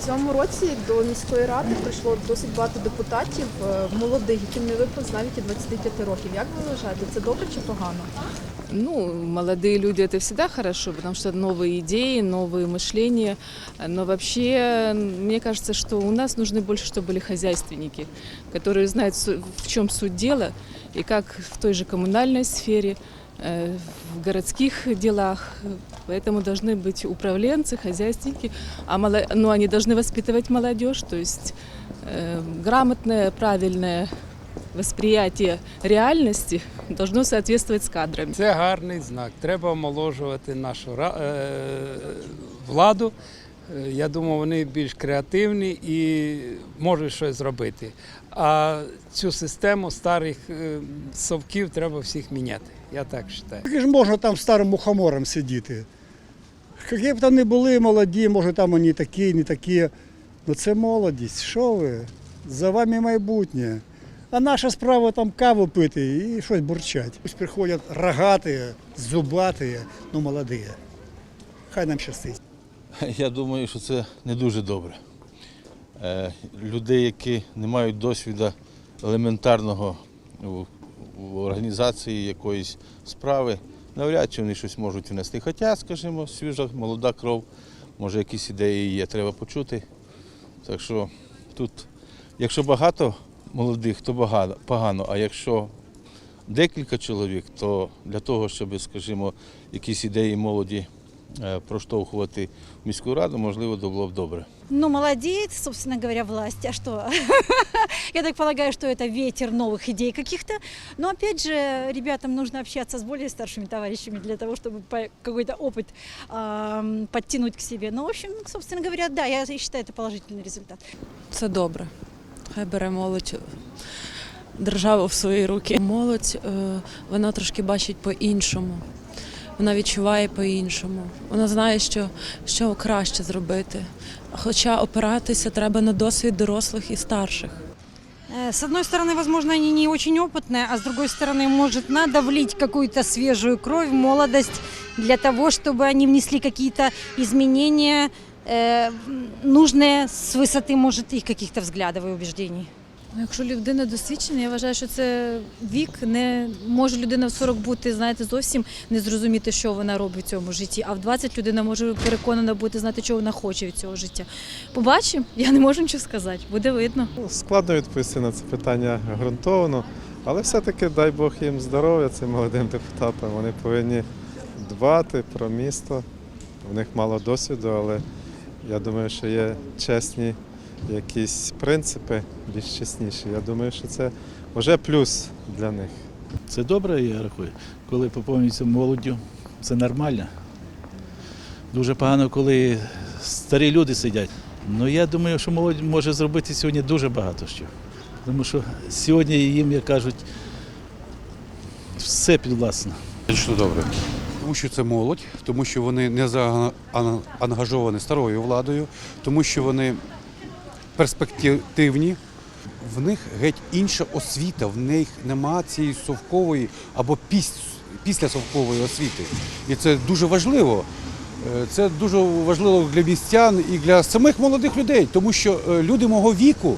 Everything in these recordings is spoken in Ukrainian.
В цьому році до міської ради прийшло досить багато депутатів е, молодих, яким не виповнилось навіть і 25 років. Як ви вважаєте, це добре чи погано? Ну, молодые люди это всегда хорошо, потому что новые идеи, новые мышления. Но вообще, мне кажется, что у нас нужны больше, чтобы были хозяйственники, которые знают, су- в чем суть дела, и как в той же коммунальной сфере, э, в городских делах. Поэтому должны быть управленцы, хозяйственники, а мало- но они должны воспитывать молодежь, то есть э, грамотное, правильное восприятие реальности должно соответствовать с кадрами. Це гарний знак. Треба омоложувати нашу ра- е, владу. Е, Я думаю, вони більш креативні і можуть щось зробити. А цю систему старих е, совків треба всіх міняти. Я так вважаю. Як ж можна там старим мухомором сидіти? Які б там не були молоді, може там вони такі, не такі. Ну це молодість. Що ви? За вами майбутнє. А наша справа там каву пити і щось бурчать. Ось приходять рогаті, зубаті, ну молоді. Хай нам щастить. Я думаю, що це не дуже добре. Е, Людей, які не мають досвіду елементарного в організації якоїсь справи, навряд чи вони щось можуть внести. Хоча, скажімо, свіжа, молода кров, може якісь ідеї є, треба почути. Так що тут, якщо багато молодих, то погано, а якщо декілька чоловік, то для того, щоб, скажімо, якісь ідеї молоді проштовхувати в міську раду, можливо, то було б добре. Ну, молодеет, собственно говоря, власть. А что? Я так полагаю, что это ветер новых идей каких-то. Но, опять же, ребятам нужно общаться с более старшими товарищами для того, чтобы по- какой-то опыт ам, подтянуть к себе. Ну, в общем, собственно говоря, да, я считаю, это положительный результат. Це добре. Хай бере молодь державу в свої руки. Молодь е, вона трошки бачить по-іншому. Вона відчуває по-іншому. Вона знає, що, що краще зробити. Хоча опиратися треба на досвід дорослих і старших. Э, С одной стороны, возможно, они не очень опытные, а с другой стороны, может, надо влить какую-то свежую кровь, молодость для того, чтобы они внесли какие-то изменения, э, нужные с высоты, может, их каких-то взглядов и убеждений. Ну, Якщо людина досвідчена, я вважаю, що це вік. Не може людина в 40 бути, знаєте, зовсім не зрозуміти, що вона робить в цьому житті. А в 20 людина може переконана бути, знати, чого вона хоче від цього життя. Побачимо, я не можу нічого сказати, буде видно. Ну, Складно відповісти на це питання ґрунтовно, але все-таки дай Бог їм здоров'я, цим молодим депутатам. Вони повинні дбати про місто. У них мало досвіду, але я думаю, що є чесні якісь принципи, більш чесніші. Я думаю, що це вже плюс для них. Це добре, я рахую. Коли поповнюється молоддю, це нормально. Дуже погано, коли старі люди сидять. Ну я думаю, що молодь може зробити сьогодні дуже багато що. Тому що сьогодні їм, як кажуть, все підвласно. Що добре. Тому що це молодь, тому що вони не заангажовані старою владою, тому що вони перспективні. В них геть інша освіта, в них нема цієї совкової або піс- післясовкової освіти. І це дуже важливо. Е, Це дуже важливо для містян і для самих молодих людей, тому що е, люди мого віку,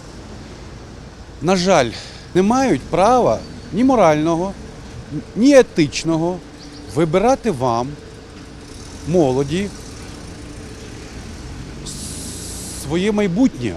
на жаль, не мають права ні морального, ні етичного вибирати вам, молоді, своє майбутнє.